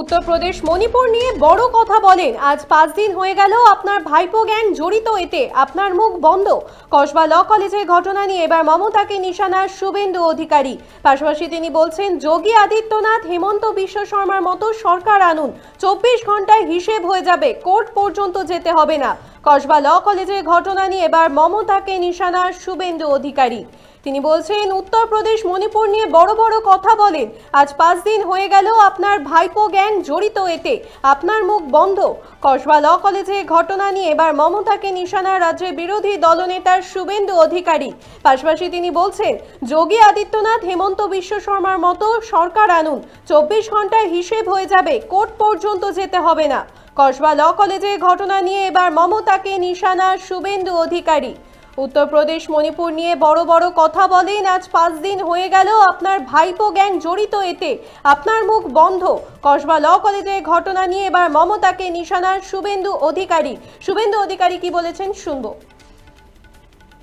উত্তরপ্রদেশ, মণিপুর নিয়ে বড় কথা বলেন। আজ পাঁচ দিন হয়ে গেল আপনার ভাইপো গ্যাং জড়িত এতে। আপনার মুখ বন্ধ। কসবা ল কলেজের ঘটনা নিয়ে এবার মমতাকে নিশানার শুভেন্দু অধিকারী। পাশাপাশি তিনি বলছেন, যোগী আদিত্যনাথ, হেমন্ত বিশ্ব শর্মার মতো সরকার আনুন। চব্বিশ ঘন্টায় হিসেব হয়ে যাবে। কোর্ট পর্যন্ত যেতে হবে না। কসবা ল কলেজের ঘটনা নিয়ে এবার মমতাকে নিশানার শুভেন্দু অধিকারী। তিনি বলছেন উত্তরপ্রদেশ মণিপুর নিয়ে বড় বড় কথা বলেন। আজ পাঁচ দিন হয়ে গেল আপনার ভাইপো গ্যাং জড়িত এতে। আপনার মুখ বন্ধ। কসবা ল কলেজে ঘটনা নিয়ে এবার মমতাকে নিশানা রাজ্যের বিরোধী দলনেতার শুভেন্দু অধিকারী। পাশাপাশি তিনি বলছেন, যোগী আদিত্যনাথ, হেমন্ত বিশ্ব শর্মার মতো সরকার আনুন। চব্বিশ ঘন্টায় হিসেব হয়ে যাবে, কোর্ট পর্যন্ত যেতে হবে না। কসবা ল কলেজে ঘটনা নিয়ে এবার মমতাকে নিশানা শুভেন্দু অধিকারী। উত্তরপ্রদেশ, মণিপুর নিয়ে বড় বড় কথা বলেন আজ পাঁচ দিন হয়ে গেল। আপনার ভাইপো গ্যাং জড়িত এতে। আপনার মুখ বন্ধ। কসবা ল কলেজে ঘটনা নিয়ে এবার মমতাকে নিশানার শুভেন্দু অধিকারী। শুভেন্দু অধিকারী কি বলেছেন শুনব।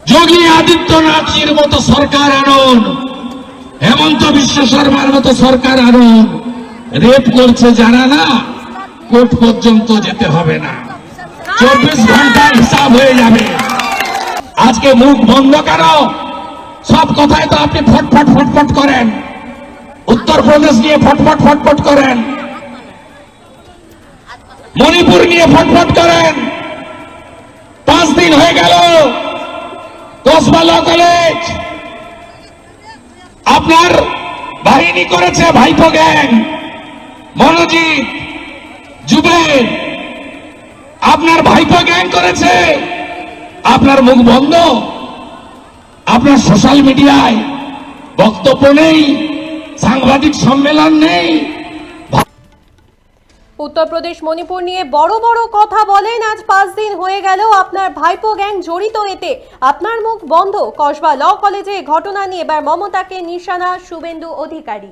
যোগী আদিত্যনাথের মতো সরকার আনুন। হেমন্ত বিশ্ব শর্মার মতো সরকার আনুন। রেপ করছে যারা না, কোর্ট পর্যন্ত যেতে হবে না। চব্বিশ ঘণ্টা হিসাব হয়ে যাবে। আজকে মুখ বন্ধ কেন? সব কথায় তো আপনি ফটফট ফটফট করেন। উত্তরপ্রদেশ নিয়ে ফটফট ফটফট করেন। মণিপুর নিয়ে ফটফট করেন। পাঁচ দিন হয়ে গেল। কসবালা কলেজ। আপনার বাহিনী করেছে ভাইপো গ্যাং। মনোজিৎ জুবের আপনার ভাইপো গ্যাং করেছে। আপনার মুখ বন্ধ, আপনার সোশ্যাল মিডিয়ায় বক্তব্য নেই, সাংবাদিক সম্মেলন নেই। উত্তরপ্রদেশ, মণিপুর নিয়ে বড় বড় কথা বলেন, আজ পাঁচ দিন হয়ে গেল আপনার ভাইপো গ্যাং জড়িত এতে। আপনার মুখ বন্ধ, কসবা ল কলেজে ঘটনা নিয়ে এবার মমতাকে নিশানা শুভেন্দু অধিকারী।